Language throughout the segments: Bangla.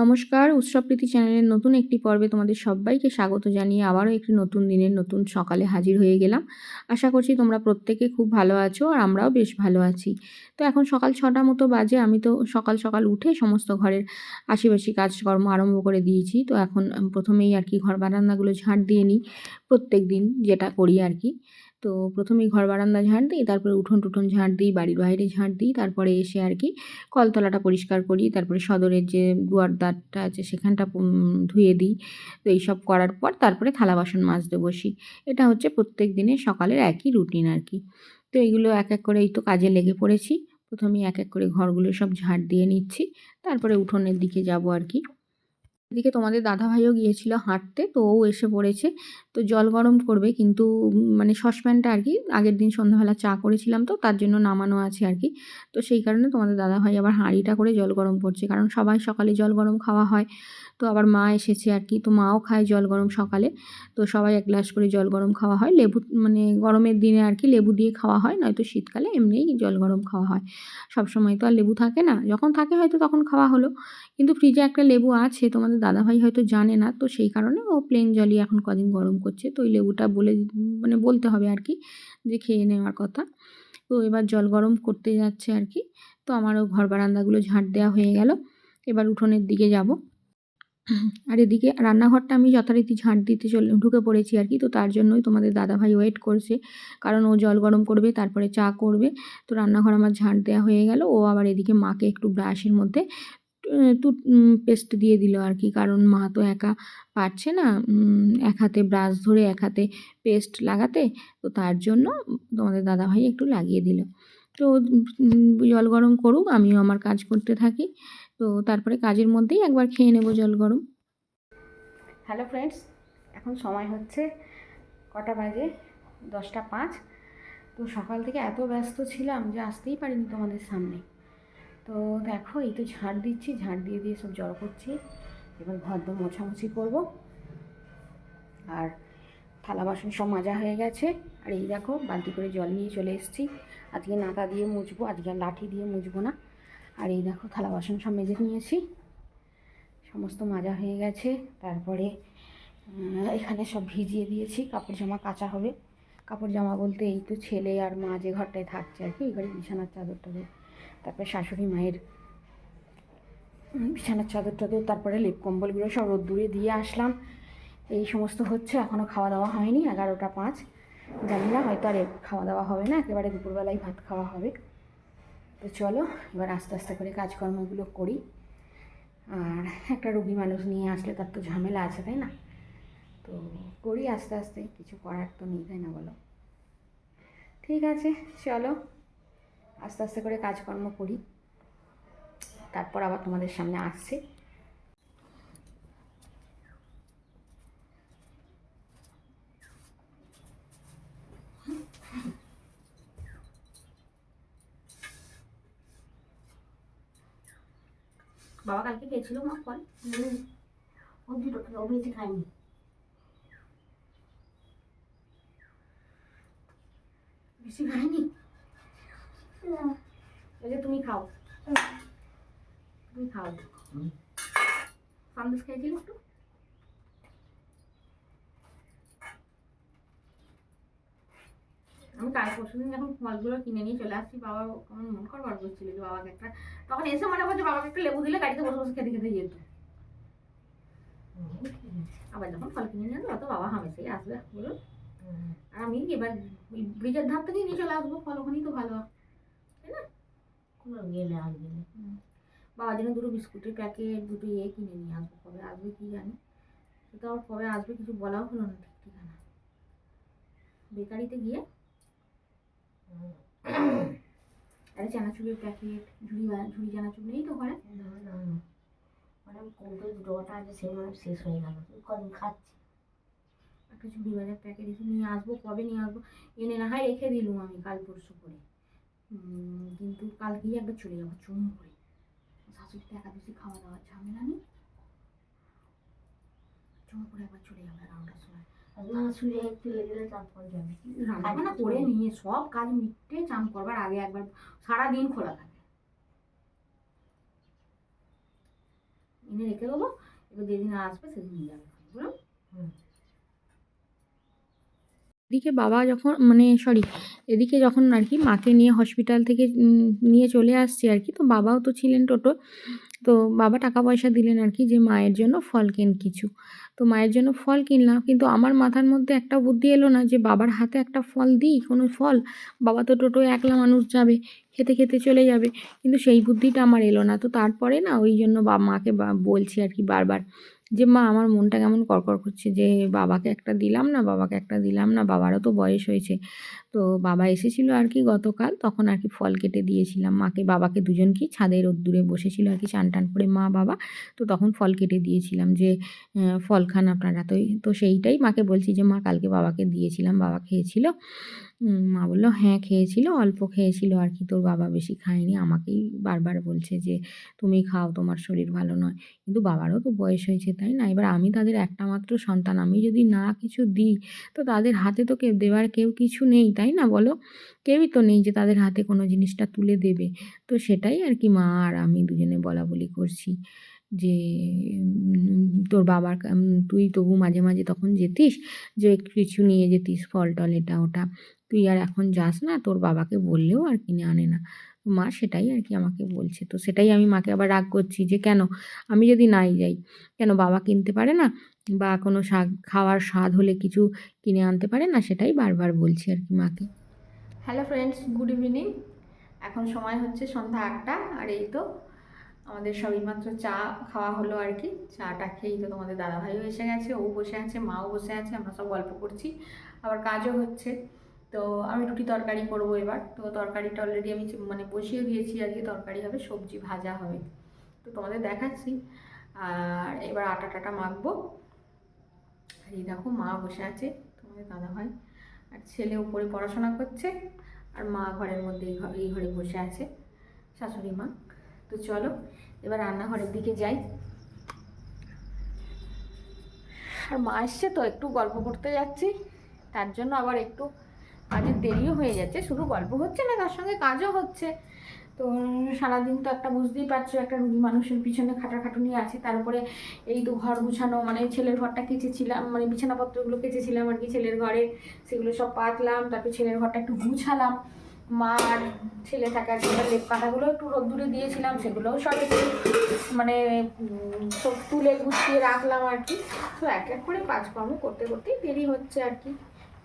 নমস্কার উৎসবপ্রীতি চ্যানেলের নতুন একটি পর্বে তোমাদের সবাইকে স্বাগত জানিয়ে আবারও একটি নতুন দিনের নতুন সকালে হাজির হয়ে গেলাম। আশা করছি তোমরা প্রত্যেকে খুব ভালো আছো আর আমরাও বেশ ভালো আছি। তো এখন সকাল ছটা মতো বাজে, আমি তো সকাল সকাল উঠে সমস্ত ঘরের আশেপাশি কাজকর্ম আরম্ভ করে দিয়েছি। তো এখন প্রথমেই আর কি ঘর বারান্দাগুলো ঝাঁট দিয়ে নিই প্রত্যেক দিন যেটা করি আর কি। তো প্রথমেই ঘর বারান্দা ঝাঁট দিই, তারপরে উঠোন টুঠোন ঝাঁট দিই, বাড়ির বাইরে ঝাঁট দিই, তারপরে এসে আর কি কলতলাটা পরিষ্কার করি, তারপরে সদরের যে দুয়ার দ্বারটা আছে সেখানটা ধুয়ে দিই। তো এইসব করার পর তারপরে থালা বাসন মাজতে বসি। এটা হচ্ছে প্রত্যেক দিনে সকালের একই রুটিন আর কি। তো এইগুলো এক এক করে এই তো কাজে লেগে পড়েছি। প্রথমে এক এক করে ঘরগুলো সব ঝাঁট দিয়ে নিচ্ছি, তারপরে উঠোনের দিকে যাব আর কি। এদিকে তোমাদের দাদাভাইও গিয়েছিল হাঁটতে, তো ও এসে পড়েছে। তো জল গরম করবে, কিন্তু মানে সসপ্যানটা আর কি, আগের দিন সন্ধ্যাবেলা চা করেছিলাম তো, তার জন্য নামানো আছে আর কি। তো সেই কারণে তোমাদের দাদাভাই আবার হাঁড়িটা করে জল গরম করছে, কারণ সবাই সকালে জল গরম খাওয়া হয়। তো আবার মা এসেছে আর কি, তো মাও খায় জল গরম সকালে। তো সবাই এক গ্লাস করে জল গরম খাওয়া হয়। লেবু মানে গরমের দিনে আর কি লেবু দিয়ে খাওয়া হয়, নয়তো শীতকালে এমনিই জল গরম খাওয়া হয়। সব সময় তো আর লেবু থাকে না, যখন থাকে হয়তো তখন খাওয়া হলো। কিন্তু ফ্রিজে একটা লেবু আছে, তোমাদের দাদাভাই হয়তো জানে না, তো সেই কারণে ও প্লেন জলই এখন কদিন গরম করছে। তো ওই লেবুটা বলে মানে বলতে হবে আর কি যে খেয়ে নেওয়ার কথা। তো এবার জল গরম করতে যাচ্ছে আর কি। তো আমারও ঘর বারান্দাগুলো ঝাঁট দেওয়া হয়ে গেল। এবার উঠোনের দিকে যাব। আর এদিকে রান্নাঘরটা আমি যথারীতি ঝাঁট দিতে চলে, ঢুকে পড়েছি আর কি। তো তার জন্যই তোমাদের দাদাভাই ওয়েট করছে। কারণ ও জল গরম করবে, তারপরে চা করবে। তো রান্নাঘর আমার ঝাঁট দেওয়া হয়ে গেল। ও আবার এদিকে মাকে একটু ব্রাশের মধ্যে পেস্ট দিয়ে দিল আর কি। কারণ মা তো একা পারছে না এক হাতে ব্রাশ ধরে এক হাতে পেস্ট লাগাতে। তো তার জন্য তোমাদের দাদাভাই একটু লাগিয়ে দিল। তো জল গরম করুক, আমিও আমার কাজ করতে থাকি। তো তারপরে কাজের মধ্যেই একবার খেয়ে নেব জল গরম। হ্যালো ফ্রেন্ডস এখন সময় হচ্ছে কটা বাজে? দশটা পাঁচ। তো সকাল থেকে এত ব্যস্ত ছিলাম যে আসতেই পারিনি তোমাদের সামনে। তো দেখো, এই তো ঝাড় দিচ্ছি, ঝাড় দিয়ে দিয়ে সব জড়ো করছি। এবার ঘর দর মোছামুছি করব। আর থালা বাসন সব মাজা হয়ে গেছে। আর এই দেখো, বালতি করে জল নিয়ে চলে এসেছি। আজকে নাতা দিয়ে মুছবো, আজকে লাঠি দিয়ে মুছবো না। আর এই দেখো, থালা বাসন সব মেজে নিয়েছি। সমস্ত মাজা হয়ে গেছে। তারপরে এখানে সব ভিজিয়ে দিয়েছি। কাপড় জামা কাচা হবে। কাপড় জামা বলতে এই তো ছেলে আর মা যে ঘরটায় থাকছে আর কি ঘরে বিছানার চাদর টাদর তারপরে শাশুড়ি মায়ের বিছানার চাদর টাদর, তারপরে লেপ কম্বলগুলো সব রোদ্দুরে দিয়ে আসলাম। এই সমস্ত হচ্ছে এখনও খাওয়া দাওয়া হয়নি, এগারোটা পাঁচ। জানি না, হয়তো আর খাওয়া দাওয়া হবে না, একেবারে দুপুরবেলায় ভাত খাওয়া হবে। তো চলো, এবার আস্তে আস্তে করে কাজকর্মগুলো করি। আর একটা রুগী মানুষ নিয়ে আসলে তার তো ঝামেলা আছে, তাই না? তো করি আস্তে আস্তে, কিছু করার তো নেই, তাই না বলো? ঠিক আছে, চলো। আস্তে আস্তে করে কাজকর্ম করি। তারপর আবার তোমাদের সামনে আসছি। বাবা কালকে খেয়েছিল মা ফল? ও দুটো বেশি খায়নি। বেশি খায়নি? এই যে তুমি খাও। তুমি খাও। সন্দেশ খেয়েছিল একটু? আমি কাল পরশু দিন যখন ফলগুলো কিনে নিয়ে চলে আসছি বাবা কেমন মন করবার করছিল যে বাবাকে একটা তখন এসে মনে করছে বাবাকে একটা লেবু দিলে গাড়িতে বসে বসে খেতে খেতে যেত। আবার যখন ফল কিনে নিয়ে আসব তো বাবা হামেশাই আসবে বলুন। আর আমি এবার ব্রিজের ধার থেকেই নিয়ে চলে আসব ফল ওখানেই তো ভালো। গেলে আর গেলে বাবার জন্য দুটো বিস্কুটের প্যাকেট দুটো ইয়ে কিনে নিয়ে আসব কবে? আসবে কি জানি? সেটা আবার কবে আসবে কিছু বলাও হলো না ঠিক ঠিকানা। বেকারিতে গিয়ে একটা চানাচুরের প্যাকেট ঝুড়ি ঝুড়ি চানাচুর নেই তো ঘরে? না না মানে কৌটো দুটোটা আছে সেই মানে শেষ হয়ে গেল। কদিন খাচ্ছি। একটা ঝুড়ি বাজার প্যাকেট এসে নিয়ে আসব কবে নিয়ে আসব? এনে না হয় রেখে দিলুম আমি কাল পরশু করে। কিন্তু কাল গিয়ে একবার চলে যাব চুম করে। শাশুড়িতে একাদশী খাওয়া দাওয়ার ঝামেলা নেই। চুম করে একবার চলে যাব এগারোটার সময়। রান্নাবান্না করে নিয়ে সব কাজ মিটে চান করবার আগে একবার সারা দিন খোলা থাকে। এনে রেখে দেবো এবার যেদিন আসবে সেদিন নিয়ে যাবে। বুঝলো হুম। এদিকে বাবা যখন মানে সরি এদিকে যখন আর কি মাকে নিয়ে হসপিটাল থেকে নিয়ে চলে আসছি আর কি, তো বাবাও তো ছিলেন টোটো, তো বাবা টাকা পয়সা দিলেন আর কি যে মায়ের জন্য ফল কেন কিছু। তো মায়ের জন্য ফল কিনলাম, কিন্তু আমার মাথার মধ্যে একটা বুদ্ধি এলো না যে বাবার হাতে একটা ফল দিই, কোনো ফল, বাবা তো টোটোয় একলা মানুষ যাবে, খেতে খেতে চলে যাবে, কিন্তু সেই বুদ্ধিটা আমার এলো না। তো তারপরে না ওই জন্য বা, মাকে বলছি আর কি বারবার যে, মা, আমার মনটা কেমন কড়কড় করছে যে, বাবাকে একটা দিলাম না, বাবাকে একটা দিলাম না, বাবারও তো বয়স হয়েছে। তো বাবা এসেছিল আর কি গতকাল, তখন আর কি ফল কেটে দিয়েছিলাম। মাকে, বাবাকে দুজনকেই ছাদের রোদ্দুরে বসেছিল আর কি চান টান করে, মা, বাবা। তো তখন ফল কেটে দিয়েছিলাম যে ফল খান আপনারা। তো তো সেইটাই মাকে বলছি যে, মা, কালকে বাবাকে দিয়েছিলাম, বাবা খেয়েছিল। মা বলল হ্যাঁ খেয়েছিল, অল্প খেয়েছিল আর কি, তোর বাবা বেশি খায়নি। আমাকেই বারবার বলছে যে, তুমি খাও, তোমার শরীর ভালো নয়। কিন্তু বাবারও তো বয়স হয়েছে তাই না? এবার আমি তাদের একটা মাত্র সন্তান। আমি যদি না কিছু দিই, তো তাদের হাতে তো কেউ দেওয়ার কেউ কিছু নেই, তাই না বলো? কেউই তো নেই যে তাদের হাতে কোনো জিনিসটা তুলে দেবে। তো সেটাই আর কি মা আর আমি দুজনে বলা বলি করছি যে তোর বাবার তুই তবু মাঝে মাঝে তখন যেতিস যে কিছু নিয়ে যেতিস ফল টল এটা ওটা। তুই আর এখন যাস না, তোর বাবাকে বললেও আর কিনে আনে না। মা সেটাই আর কি আমাকে বলছে। তো সেটাই আমি মাকে আবার রাগ করছি যে, কেন? আমি যদি নাই যাই, কেন বাবা কিনতে পারে না? বা কোনো শাক, খাওয়ার স্বাদ হলে কিছু কিনে আনতে পারে না? সেটাই বারবার বলছি আর কি মাকে। হ্যালো ফ্রেন্ডস গুড ইভিনিং এখন সময় হচ্ছে সন্ধ্যা আটটা, আর এই তো আমাদের সবেমাত্র চা খাওয়া হলো আর কি চাটা খেয়েই তো তোমাদের দাদাভাইও এসে গেছে, ও বসে আছে, মাও বসে আছে, আমরা সব গল্প করছি। আবার কাজও হচ্ছে। তো আমি রুটি তরকারি করব এবার। তো তরকারিটা অলরেডি আমি মানে বসিয়ে দিয়েছি আজকে তরকারি হবে, সবজি ভাজা হবে। তো তোমাদের দেখাচ্ছি। আর এবার আটা টাটা মাখবো। আর এই দেখো মা বসে আছে, তোমাদের দাদা ভাই আর ছেলে উপরে পড়াশোনা করছে, আর মা ঘরের মধ্যে এই ঘরে বসে আছে, শাশুড়ি মা। তো চলো, এবার রান্নাঘরের দিকে যাই। আর মা এসছে তো, একটু গল্প করতে যাচ্ছি। তার জন্য আবার একটু কাজের দেরিও হয়ে যাচ্ছে, শুধু গল্প হচ্ছে না, তার সঙ্গে কাজও হচ্ছে। তো সারাদিন তো একটা বুঝতেই পারছ, একটা রুগী মানুষের পিছনে খাটাখাটুনি আছে তারপরে এই তো ঘর গুছানো মানে ছেলের ঘরটা কেচেছিলাম মানে বিছানাপত্রগুলো কেচেছিলাম আর কি ছেলের ঘরে, সেগুলো সব পাতলাম, তারপরে ছেলের ঘরটা একটু গুছালাম। মা আর ছেলে থাকা একটা লেপ কাঁটাগুলো একটু রোদ্দুরে দিয়েছিলাম, সেগুলোও সব একটু মানে সব তুলে গুছিয়ে রাখলাম আর কি। তো এক এক করে কাজকর্ম করতে করতেই দেরি হচ্ছে আর কি।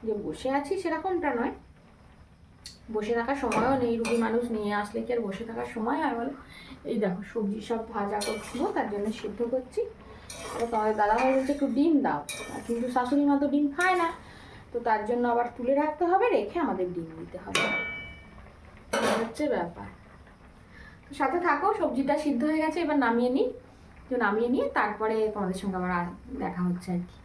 যে বসে আছি সেরকমটা নয়। বসে থাকার সময়ও নেই, রুগী মানুষ নিয়ে আসলে কি আর বসে থাকার সময়? হয় বলো, এই দেখো, সবজি সব ভাজা করছিল তার জন্য সিদ্ধ করছি। তো তোমাদের দাদাভাই বলছে, একটু ডিম দাও। কিন্তু শাশুড়ি মা তো ডিম খায় না, তো তার জন্য আবার তুলে রাখতে হবে, রেখে আমাদের ডিম দিতে হবে। হচ্ছে ব্যাপার। তো সাথে থাকো, সবজিটা সিদ্ধ হয়ে গেছে, এবার নামিয়ে নিই। তো নামিয়ে নিয়ে তারপরে তোমাদের সঙ্গে আর দেখা হচ্ছে আর কি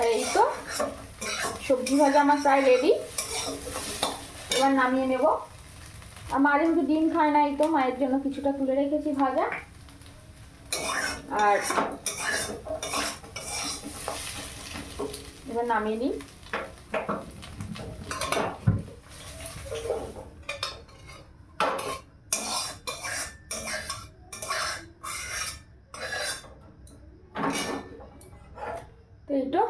আর এই তো সবজি ভাজা আমার প্রায় রেডি এবার নামিয়ে নেব। আর মা যেহেতু ডিম খায় না এই তো মায়ের জন্য কিছুটা তুলে রেখেছি ভাজা। আর এবার নামিয়ে নিই তো এই তো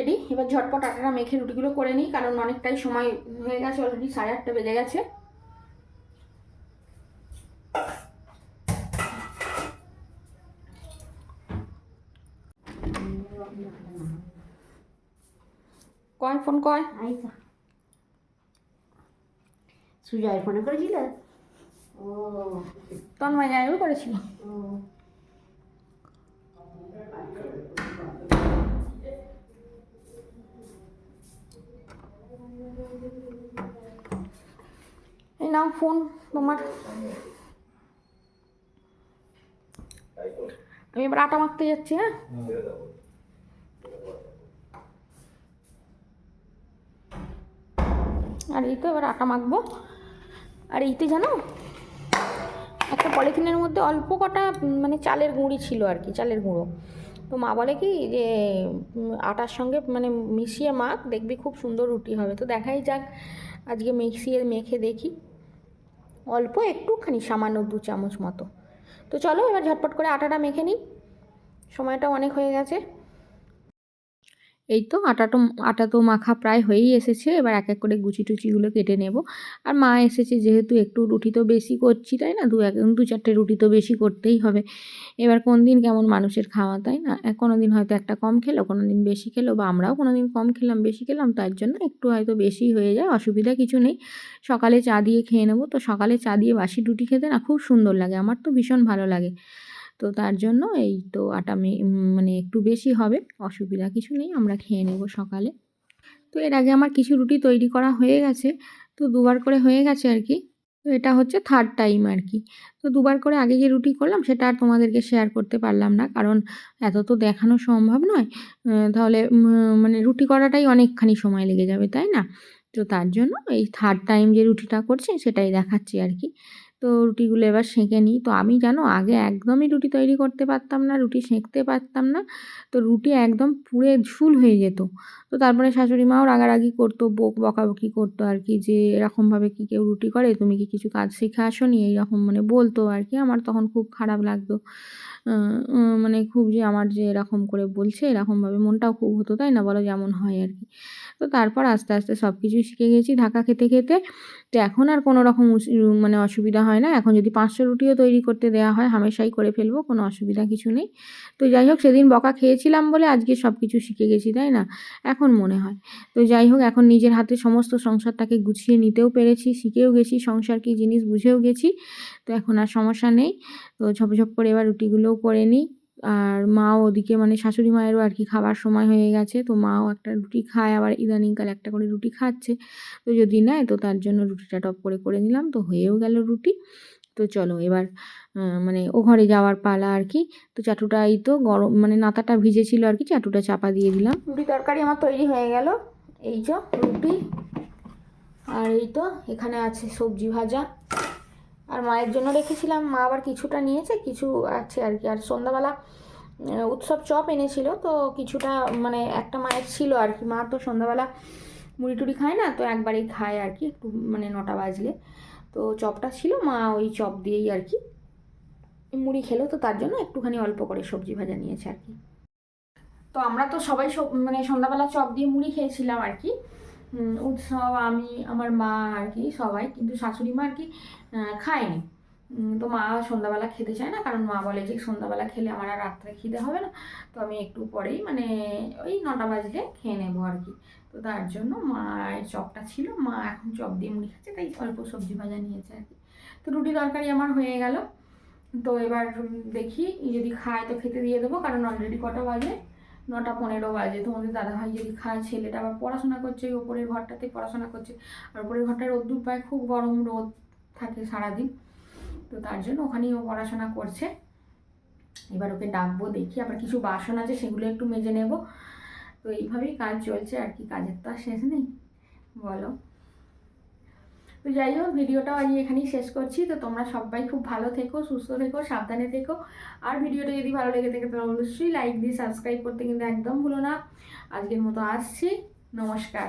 রেডি। এবার ঝটপট আটাটা মেখে রুটিগুলো করে নিই কারণ অনেকটাই সময় হয়ে গেছে অলরেডি সাড়ে আটটা বেজে গেছে। কয় ফোন কয়? সুজয় ফোনে করেছিল? ও তন্ময় করেছিল। ও। এই নাও ফোন তোমার। আমি এবার আটা মাখতে যাচ্ছি হ্যাঁ? আর এই তো এবার আটা মাখবো। আর এইতে জানো, একটা পলিথিনের মধ্যে অল্প কটা মানে চালের গুঁড়ি ছিল আর কি, চালের গুঁড়ো। তো মা বলে কি যে আটার সঙ্গে মানে মিশিয়ে মাখ, দেখবি খুব সুন্দর রুটি হবে। তো দেখাই যাক, আজকে মিক্সিয়ে মেখে দেখি। অল্প একটুখানি, সামান্য দু চামচ মতো। তো চলো এবার ঝটপট করে আটাটা মেখে নিই। সময়টা অনেক হয়ে গেছে। এই তো আটাটো আটা তো মাখা প্রায় হয়েই এসেছে। এবার এক এক করে গুচি টুচিগুলো কেটে নেব। আর মা এসেছে যেহেতু একটু রুটি তো বেশি করছি, তাই না? দু এক, দু চারটে রুটি তো বেশি করতেই হবে। এবার কোন দিন কেমন মানুষের খাওয়া, তাই না? কোনো দিন হয়তো একটা কম খেলো কোনো দিন বেশি খেলো, বা আমরাও কোনো দিন কম খেলাম, বেশি খেলাম, তার জন্য একটু হয়তো বেশি হয়ে যায়, অসুবিধা কিছু নেই। সকালে চা দিয়ে খেয়ে নেব। তো সকালে চা দিয়ে বাসি রুটি খেতে না খুব সুন্দর লাগে, আমার তো ভীষণ ভালো লাগে। তো তার জন্য এই তো আটা মানে একটু বেশি হবে। অসুবিধা কিছু নেই, আমরা খেয়ে নেব সকালে। তো এর আগে আমার কিছু রুটি তৈরি করা হয়ে গেছে, তো দুবার করে হয়ে গেছে আর কি। তো এটা হচ্ছে থার্ড টাইম আর কি। তো দুবার করে আগে যে রুটি করলাম, সেটা আর তোমাদেরকে শেয়ার করতে পারলাম না, কারণ এত তো দেখানো সম্ভব নয়। তাহলে মানে রুটি করাটাই অনেকখানি সময় লেগে যাবে, তাই না? তো তার জন্য এই থার্ড টাইম যে রুটিটা করছি, সেটাই দেখাচ্ছি আর কি। তো রুটিগুলো এবার সেঁকে নিই। তো আমি জানো আগে একদমই রুটি তৈরি করতে পারতাম না, রুটি সেঁকতে পারতাম না। তো রুটি একদম পুড়ে ঝুল হয়ে যেত। তো তারপরে শাশুড়ি মাও রাগারাগি করতো, বক বকাবকি করতো আর কি যে এরকমভাবে কি কেউ রুটি করে? তুমি কি কিছু কাজ শিখে আসো নি এইরকম মানে বলতো আর কি। আমার তখন খুব খারাপ লাগতো। মানে খুব যে আমার যে এরকম করে বলছে, এরকমভাবে মনটাও খুব হতো, তাই না? বলো যেমন হয় আর কি। তো তারপর আস্তে আস্তে সব কিছুই শিখে গেছি ঢাকা খেতে খেতে। তো এখন আর কোনো রকম মানে অসুবিধা হয় না। এখন যদি পাঁচশো রুটিও তৈরি করতে দেওয়া হয়, হামেশাই করে ফেলব, কোনো অসুবিধা কিছু নেই। তো যাই হোক, সেদিন বকা খেয়েছিলাম বলে আজকে সব কিছু শিখে গেছি, তাই না? এখন মনে হয়। তো যাই হোক, এখন নিজের হাতে সমস্ত সংসারটাকে গুছিয়ে নিতেও পেরেছি, শিখেও গেছি, সংসার কী জিনিস বুঝেও গেছি। তো এখন আর সমস্যা নেই। তো ঝপ ঝপ করে এবার রুটিগুলোও করে নিই। আর মাও ওদিকে মানে শাশুড়ি মায়েরও আর কি খাবার সময় হয়ে গেছে, তো মাও একটা রুটি খায়, আবার ইদানিংকাল একটা করে রুটি খাচ্ছে। তো যদি নেয়, তো তার জন্য রুটিটা টপ করে করে নিলাম। তো হয়েও গেল রুটি। তো চলো এবার মানে ও ঘরে যাওয়ার পালা আর কি। তো চাটুটা এই তো গরম মানে নাতাটা ভিজেছিল আর কি, চাটুটা চাপা দিয়ে দিলাম। রুটি তরকারি আমার তৈরি হয়ে গেল। এই যে, রুটি। আর এই তো, এখানে আছে সবজি ভাজা। আর মায়ের জন্য রেখেছিলাম। মা আবার কিছুটা নিয়েছে, কিছু আছে আর কি। আর সন্ধ্যাবেলা উৎসব চপ এনেছিল, তো কিছুটা মানে একটা মায়ের ছিল আর কি। মা তো সন্ধ্যাবেলা মুড়ি টুড়ি খায় না, তো একবারেই খায় আর কি, একটু মানে নটা বাজলে। তো চপটা ছিল, মা ওই চপ দিয়েই আর কি মুড়ি খেলো, তো তার জন্য একটুখানি অল্প করে সবজি ভাজা নিয়েছে আর কি। তো আমরা তো সবাই সব- মানে সন্ধ্যাবেলা চপ দিয়ে মুড়ি খেয়েছিলাম আর কি। উৎসব আমি, আমার মা আর কি, সবাই, কিন্তু শাশুড়ি মা আর কি খায়নি। তো মা সন্ধ্যাবেলা খেতে চায় না, কারণ মা বলে যে সন্ধ্যাবেলা খেলে আমার আর রাত্রে খিদে হবে না। তো আমি একটু পরেই মানে ওই নটা বাজলে খেয়ে নেব আর কি। তো তার জন্য মায়ের চপটা ছিল, মা এখন চপ দিয়ে মুড়ি খাচ্ছে, তাই অল্প সবজি ভাজা নিয়েছে আর কি। তো রুটি তরকারি আমার হয়ে গেল। তো এবার দেখি, যদি খায় তো খেতে দিয়ে দেবো, কারণ অলরেডি কটা বাজে। নটা পনেরো বাজে, তোমাদের দাদাভাই যদি খায়, ছেলেটা আবার পড়াশোনা করছে ওই ওপরের ঘরটাতে পড়াশোনা করছে। আর ওপরের ঘরটা রোদ্দুর পায়, খুব গরম রোদ থাকে সারাদিন। তো তার জন্য ওখানেই ও পড়াশোনা করছে। এবার ওকে ডাকবো, দেখি আবার কিছু বাসন আছে, সেগুলো একটু মেজে নেব। তো এইভাবেই কাজ চলছে আর কি, কাজের তো আর শেষ নেই। বলো। তো যাই হোক, ভিডিওটাও আমি এখানেই শেষ করছি। তো তোমরা সবাই খুব ভালো থেকো, সুস্থ থেকো, সাবধানে থেকো। আর ভিডিওটা যদি ভালো লেগে থাকে, তাহলে অবশ্যই লাইক দিয়ে সাবস্ক্রাইব করতে কিন্তু একদম ভুলো না। আজকের মতো আসছি। নমস্কার।